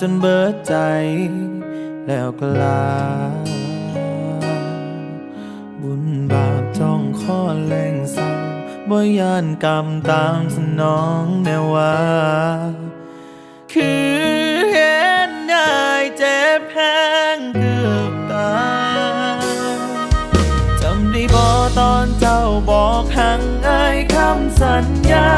จนเบิดใจ แล้วก็ลา บุญบาปจ้องข้อแรงสั่งบ่ยานกรรมตามสนองแนว่าคือเห็นนายเจ็บแพงเกือบตายจำได้บ่ตอนเจ้าบอกหังไอ้คำสัญญา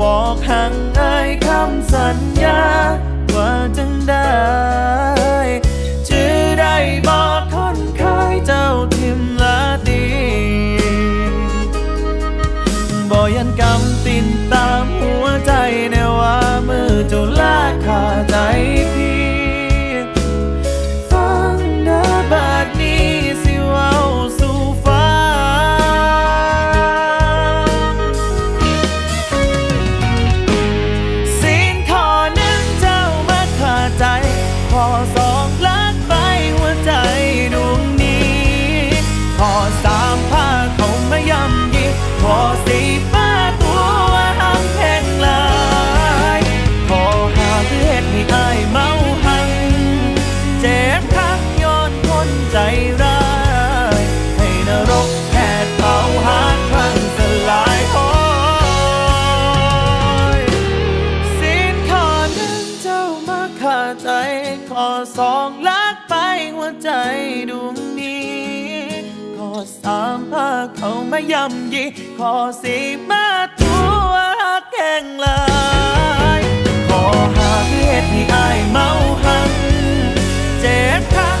บอกหังไอคำสัญญ ย่ำยีขอสีมาตัวแข่งลายขอหาเหตุให้อายเมาหันเจ็บทั้ง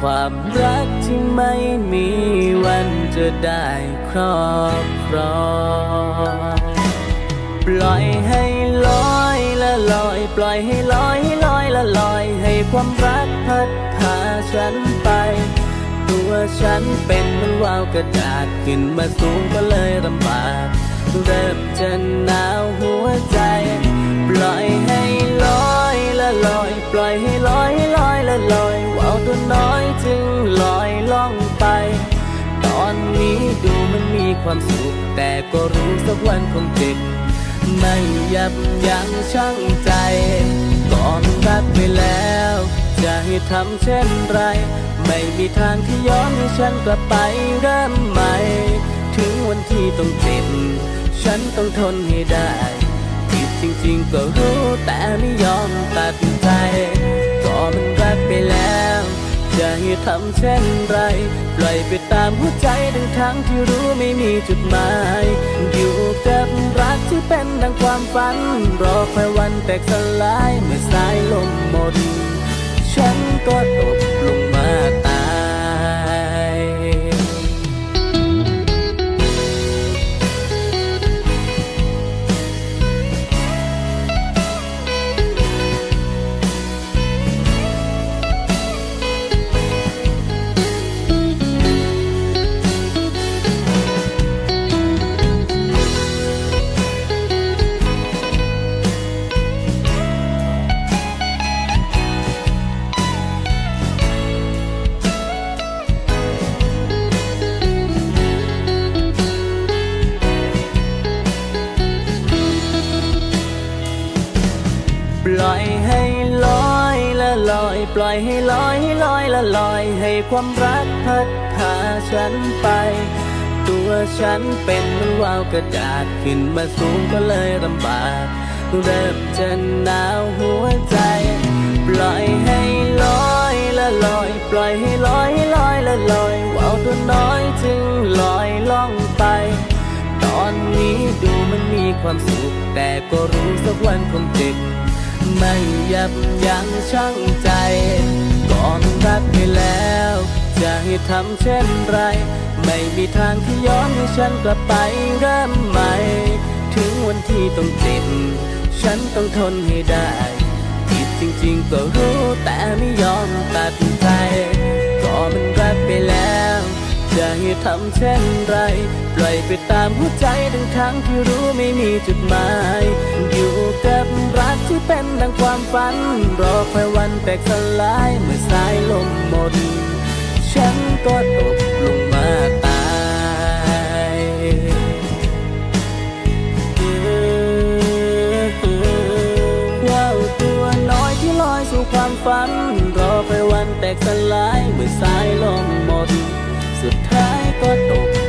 ความรักที่ไม่มีวันจะได้ครอบครองปล่อยให้ลอยละลอย ปล่อยให้ลอยให้ลอยละลอย ให้ความรักพัดพาฉันไป ตัวฉันเป็นมันว่าวกระดาษขึ้นมาสูงก็เลยลำบากเริ่มจะหนาวหัว น้อยจึงลอยล่องไป ตอนนี้ดูมันมีความสุข แต่ก็รู้สักวันคงเจ็บ ไม่ยับยั้งชั่งใจก่อนรักไปแล้ว จะให้ทำเช่นไร ไม่มีทางที่ย้อนให้ฉันกลับไปเริ่มใหม่ ถึงวันที่ต้องเจ็บ ฉันต้องทนให้ได้ผิดจริงๆก็รู้แต่ไม่ยอมตัดใจ ก็มันรักไปแล้ว จะให้ทำเช่นไร ปล่อยไปตามหัวใจทั้งทั้งที่รู้ไม่มีจุดหมาย อยู่กับรักที่เป็นดังความฝัน รอคอยวันแตกสลายเมื่อสายลมหมด ฉันไป ตัวฉันเป็นมันวาวกระดาษขึ้นมาสูงก็เลยลำบากเริ่มจะหนาวหัวใจ ปล่อยให้ลอยละลอย ปล่อยให้ลอยให้ลอยละลอยว่าวตัวน้อยจึงลอยล่องไป ตอนนี้ดูมันมีความสุข แต่ก็รู้สักวันคงเจ็บไม่ยับยั้งชั่งใจ ก่อนรักไปแล้ว จะให้ทำเช่นไร ไม่มีทางที่ย้อนให้ฉันกลับไปเริ่มใหม่ ถึงวันที่ต้องเจ็บฉันต้องทนให้ได้ผิดจริงๆก็รู้แต่ไม่ยอมตัดใจก็มันรักไปแล้ว จะให้ทำเช่นไร ปล่อยไปตามหัวใจทั้งทั้งที่รู้ไม่มีจุดหมาย อยู่กับรักที่เป็นดังความฝัน รอคอยวันแตกสลายเมื่อสายลมหมด ก็ตกลงมาตายว่าวตัวน้อยที่ลอยสู่ความฝัน รอไปวันแตกสลายเมื่อสายลมหมด สุดท้ายก็ตก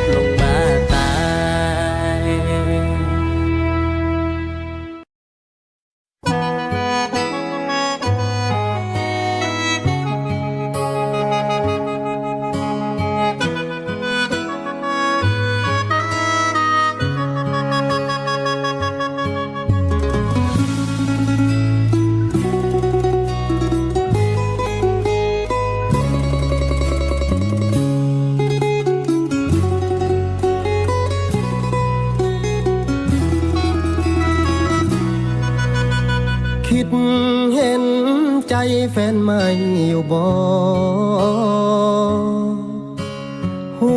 แฟนใหม่อยู่บ่หู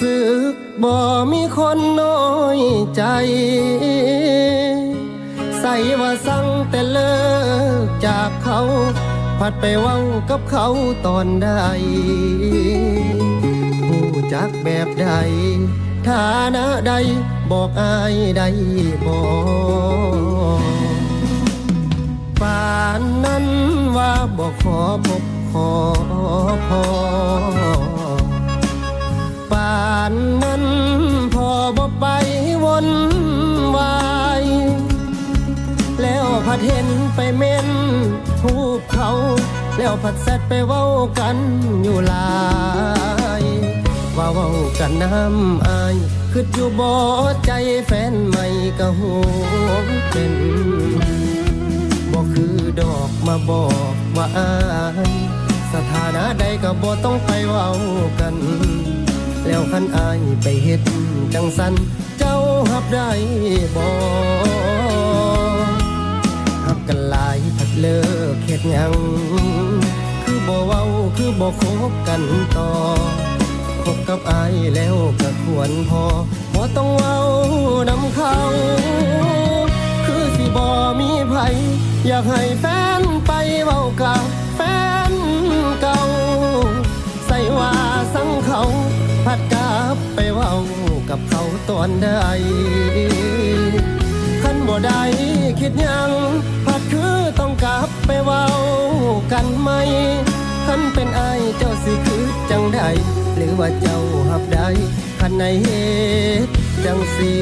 สึกบ่มีคนน้อยใจ ใส่ว่าสั่งแต่เลิกจากเขาผัดไปว้ากับเขาตอนใดผู้จักแบบใดฐานะใดบอกอายได้บอก ว่าบอกขอพบขอพอป่านนั้นพอบอกไปวนวายแล้วพัดเห็นไปเม่นทูบเขา แล้วพัดแซดไปเว้ากันอยู่ลายว่าเว้ากันน้ำอายคืออยู่บ่ใจแฟนใหม่ก็หวงเป็น ดอกมาบอกว่าอายสถานะใดก็บ่ต้องไปเว้ากัน แล้วคันอายไปเฮ็ดจังสันเจ้าหับได้บ่หักกันหลายพัดเลิกเฮ็ดหยังคือบ่เว้าคือบ่คบกันต่อคบกับอายแล้วก็ควรพอบ่ต้องเว้านำเขา คือสิบ่มีไผ อยากให้แฟนไปเว้ากับแฟนเก่า ใส่ว่าสังเขา พัดกลับไปเว้ากับเขาตอนใดคันบ่ได้คิดยัง พัดคือต้องกลับไปเว้ากันไหมคันเป็นไอเจ้าสิคือจังใดหรือว่าเจ้าหับได้คันในเหตุจังสี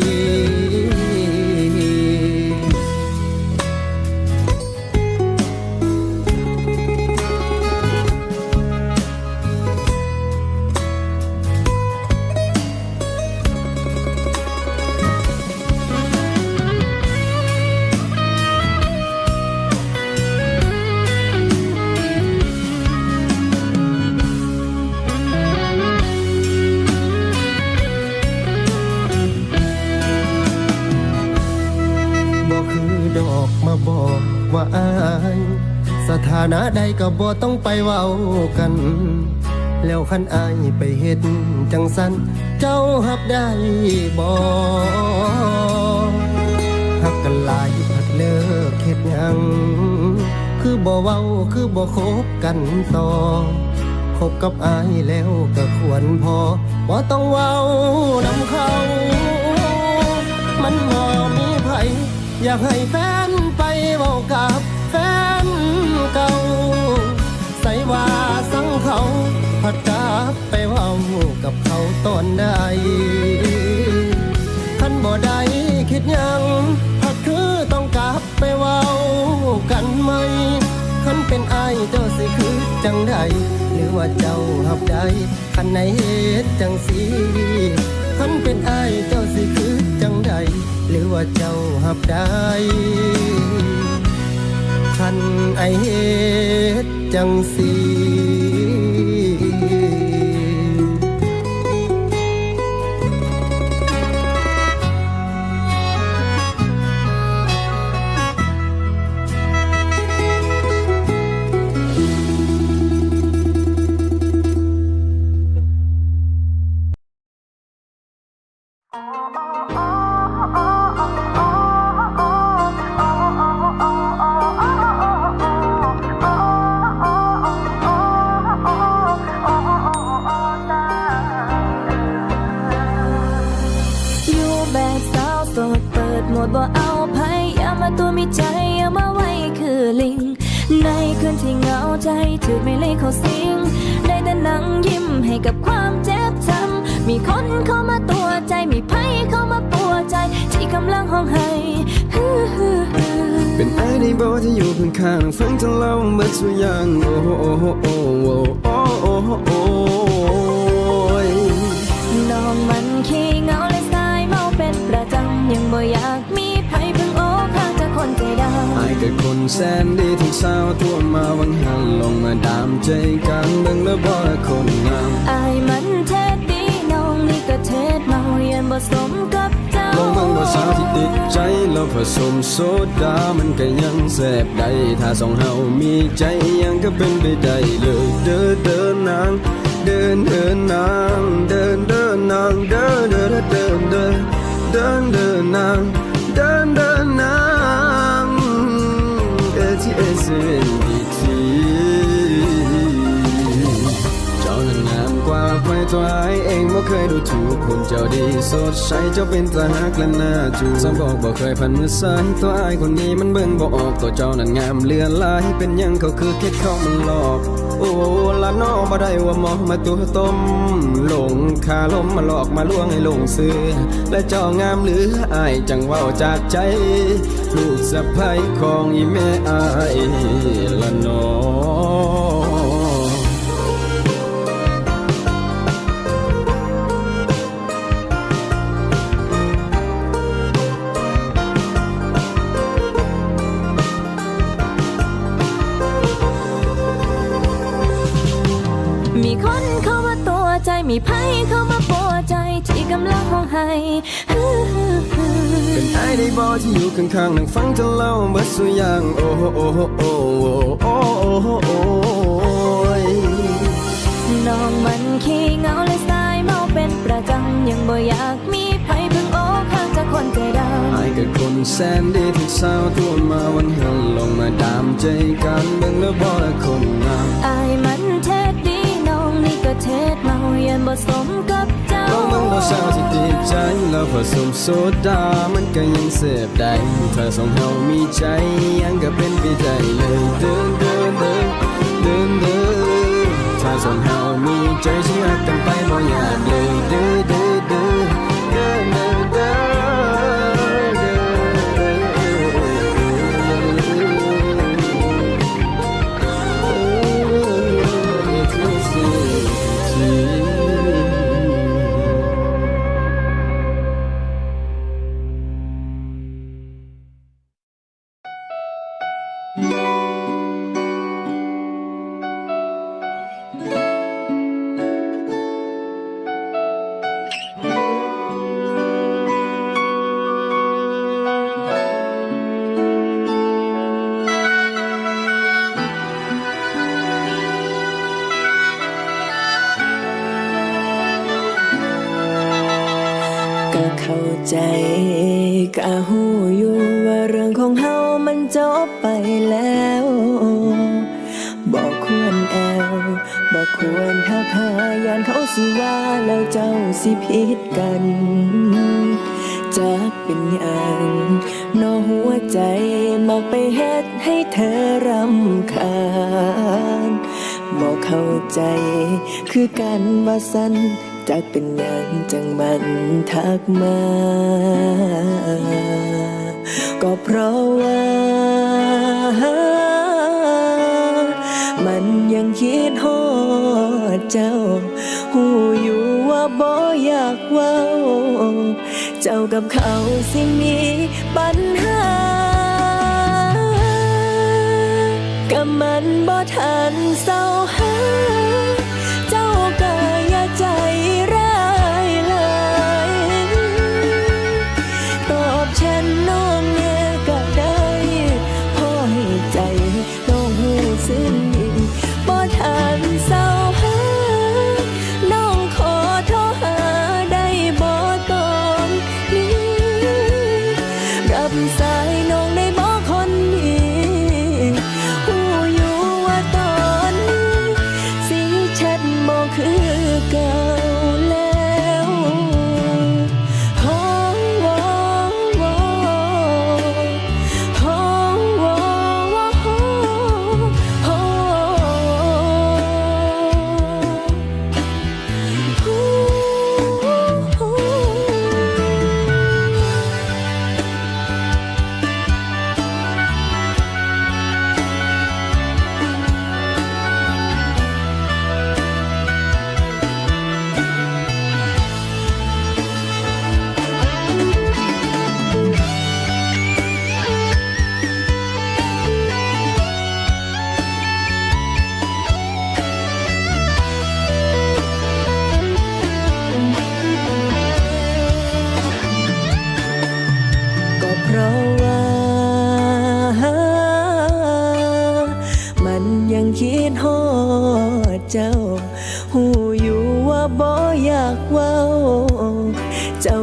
นะใดก็บ่ต้องไปเว้ากัน แล้วคันอายไปเฮ็ดจังสันเจ้าหับได้บ่หักกันหลายพัดเลิกเฮ็ดหยัง คือบ่เว้าคือบ่คบกันต่อคบกับอายแล้วก็ควรพอบ่ต้องเว้านำเขา มันบ่มีไผอยากให้แฟนไปเว้ากับ ว่าสังเขาพัดกลับไปว้ากับเขาตอนใดคันบ่ได้คิดยังพัดคือต้องกลับไปว้ากันไหมคันเป็นอายเจ้าสิคือจังใดหรือว่าเจ้าหับได้คันในเหตุจังสีคันเป็นอายเจ้าสิคือจังใดหรือว่าเจ้าหับได้คันไอเหตุ จังสี เลยเขาสิง ได้แต่นั่งยิ้มให้กับความเจ็บช้ำมีคนเข้ามาตัวใจมีไผเข้ามาปัวใจ ที่กำลังห้องไห้เป็นไอ้ในบอที่อยู่ข้างๆฟังจะเล่าเมื่อสุดอย่างโอ้โหโอ้โหโอ้โหโอ้โหโอ้โหโอ้น้องมา จากคนใจดำไอ้กับคนแสนดีทั้งสาวทั่วมาวังหันลงมาดามใจกันเบิ่งแล้วบ่ละคนงามอายมันเทศดีน้องนี่ก็เทศเมาเย็นบ่สมกับเจ้าลองเบิ่งว่าสาวที่ติดใจแล้วผสมโซดามันก็ยังแซ่บได้ถ้าสองเฮามีใจยังก็เป็นไปได้เลยเดินเดินนางเดินเดินนางเดินเดินนางเดินเดินเดินเดินเดินเดินนางเดินเดิน ทีเอสเอ็นดีทีเจ้านั้นงามกว่าใครตัวไอายเองบ่เคยดูถูกคนเจ้าดีสดใสเจ้าเป็นตาฮักและหน้าจูสมบอกบ่เคยพันมือสายตัวไอายคนนี้มันเบิ่งบ่ออกตัวเจ้านั้นงามเลือนลายเป็นยังเขาคือแค่เขามันหลอก อ้ละนอบ่ได้ว่ามองมาตัวต้มหลงคาลมมาหลอกมาลวงให้หลงเสือและเจ้างามหรืออายจังเว้าจากใจ ลูกสะใภ้ของอีแม่อายละนอ มีไพ่เข้ามาปัวใจที่กำลังห้องไห้เป็นไอ้ได้บอที่อยู่ข้างๆนั่งฟังจะเล่าเบิดสุอย่างโอ้โหโอ้โหโอ้โหโอ้โหโอ้ยน้องมันขี้เหงาเลยสายเมาเป็นประจำยังบ่อยากมีไพ่เพิ่งโอ้ข้างจากคนใจดำไอ้กับคนแสนดีที่สาวตัวมาวันเฮลลงมาดามใจกันเบิ่งแล้วบ่ละคนงา องเบิ่งบ่สาที่ติดใจแล้วผสมโซดา มันก็ยังเสพได้ถ้าสองเฮามีใจยังก็เป็นไปได้เลยเดินเดินเดินเดินเดินถ้าสองเฮามีใจเชื่อกันไปบ่อยากเลยเดิน จากเป็นอย่างจังมันทักมา ก็เพราะว่า มันยังคิดฮอดเจ้า หูอยู่ว่าบ่อยากเว้า เจ้ากับเขาสิมีปัญหากับมันบ่ทันเศร้าหา น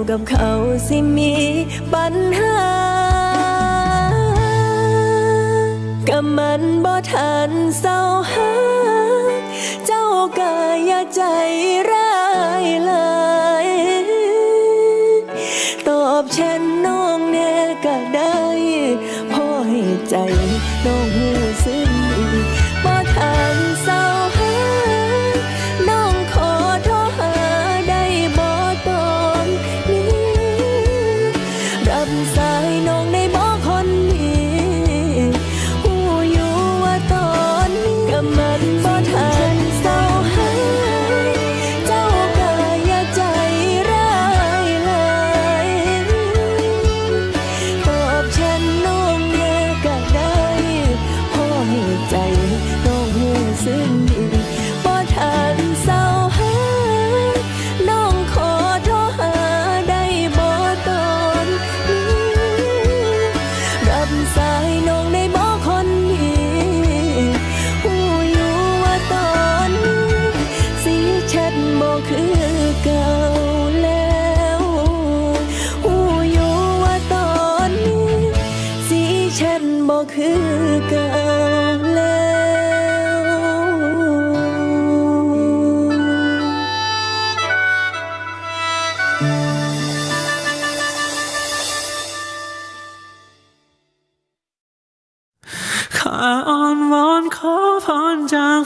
กับเขาสิมีปัญหากับมันบ่ทันเศร้าหา เจ้าก็อย่าใจร้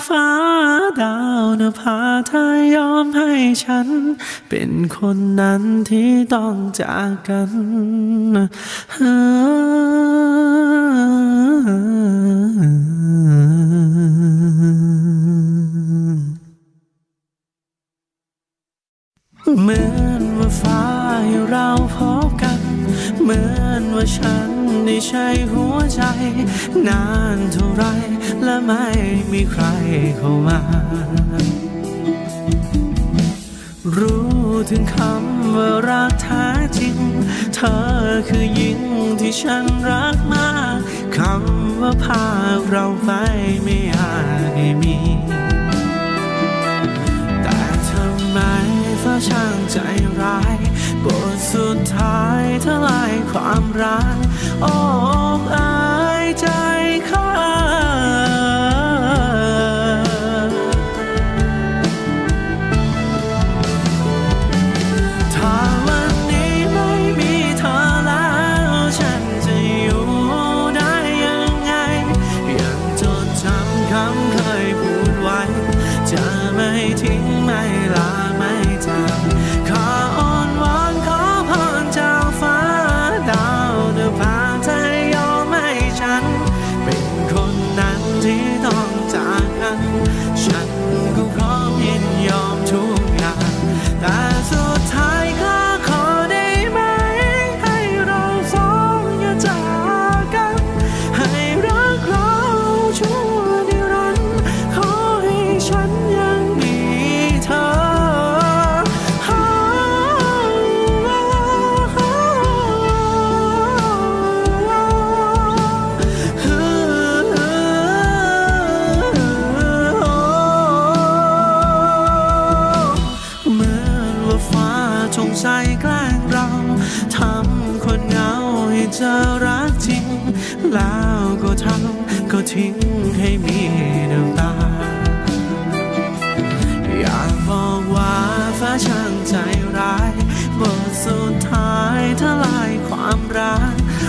ฟ้าดาวนภาเธอยอมให้ฉัน เป็นคนนั้นที่ต้องจากกันเหมือนว่าฟ้าให้เราพบกัน เหมือนว่าฉันได้ใช้หัวใจ นานเท่าไร และไม่มีใครเข้ามา รู้ถึงคำว่ารักแท้จริง เธอคือหญิงที่ฉันรักมากคำว่าพาเราไปไม่อาจให้มี แต่ทำไมเธอช่างใจร้ายบทสุดท้ายเธทลายความรักโอ้อายใจเขา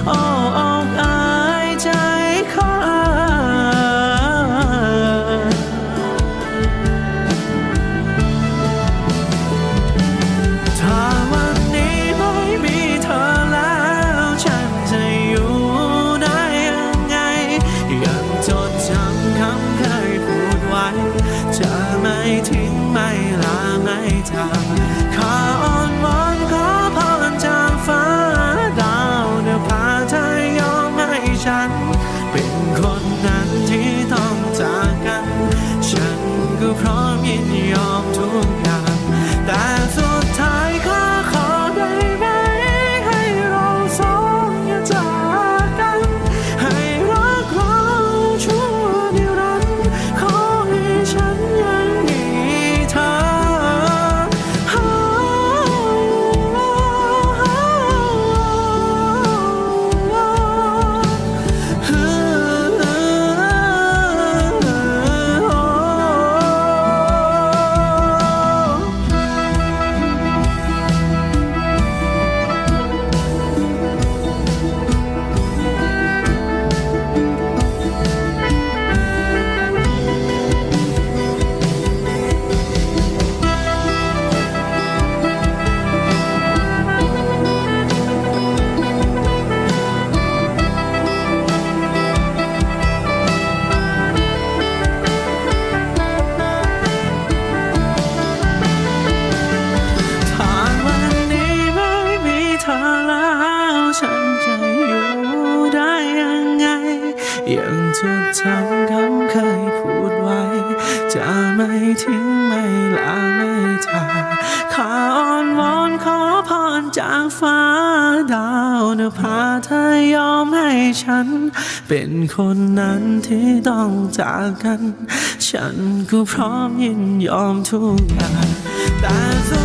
Oh. ฉัน เป็นคนนั้นที่ต้องจากกัน ฉันก็พร้อมยินยอมทุกอย่างแต่